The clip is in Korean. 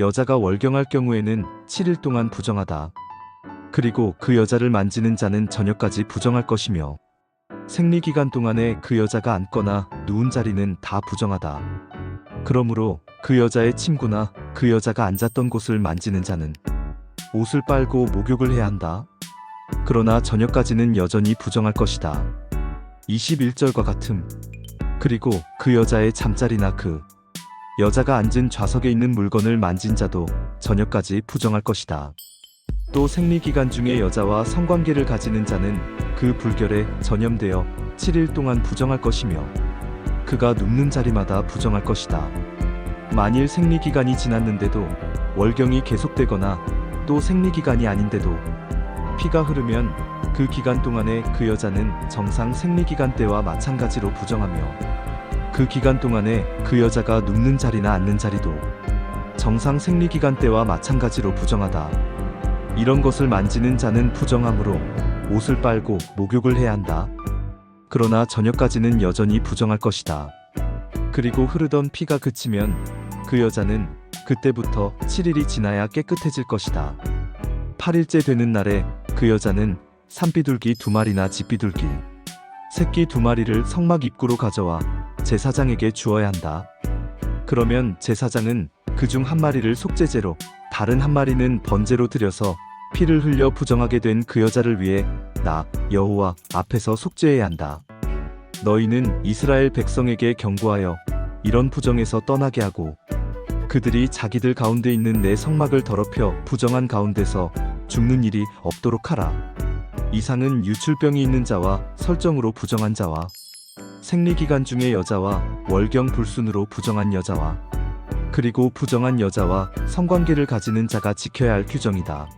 여자가 월경할 경우에는 7일 동안 부정하다. 그리고 그 여자를 만지는 자는 저녁까지 부정할 것이며 생리 기간 동안에 그 여자가 앉거나 누운 자리는 다 부정하다. 그러므로 그 여자의 침구나 그 여자가 앉았던 곳을 만지는 자는 옷을 빨고 목욕을 해야 한다. 그러나 저녁까지는 여전히 부정할 것이다. 21절과 같음. 그리고 그 여자의 잠자리나 그 여자가 앉은 좌석에 있는 물건을 만진 자도 저녁까지 부정할 것이다. 또 생리 기간 중에 여자와 성관계를 가지는 자는 그 불결에 전염되어 7일 동안 부정할 것이며 그가 눕는 자리마다 부정할 것이다. 만일 생리 기간이 지났는데도 월경이 계속되거나 또 생리 기간이 아닌데도 피가 흐르면 그 기간 동안에 그 여자는 정상 생리 기간 때와 마찬가지로 부정하며 그 기간 동안에 그 여자가 눕는 자리나 앉는 자리도 정상 생리 기간 때와 마찬가지로 부정하다. 이런 것을 만지는 자는 부정함으로 옷을 빨고 목욕을 해야 한다. 그러나 저녁까지는 여전히 부정할 것이다. 그리고 흐르던 피가 그치면 그 여자는 그때부터 7일이 지나야 깨끗해질 것이다. 8일째 되는 날에 그 여자는 산비둘기 두 마리나 집비둘기 새끼 두 마리를 성막 입구로 가져와 제사장에게 주어야 한다. 그러면 제사장은 그 중 한 마리를 속죄제로 다른 한 마리는 번제로 드려서 피를 흘려 부정하게 된 그 여자를 위해 나 여호와 앞에서 속죄해야 한다. 너희는 이스라엘 백성에게 경고하여 이런 부정에서 떠나게 하고 그들이 자기들 가운데 있는 내 성막을 더럽혀 부정한 가운데서 죽는 일이 없도록 하라. 이상은 유출병이 있는 자와 설정으로 부정한 자와 생리 기간 중의 여자와 월경 불순으로 부정한 여자와 그리고 부정한 여자와 성관계를 가지는 자가 지켜야 할 규정이다.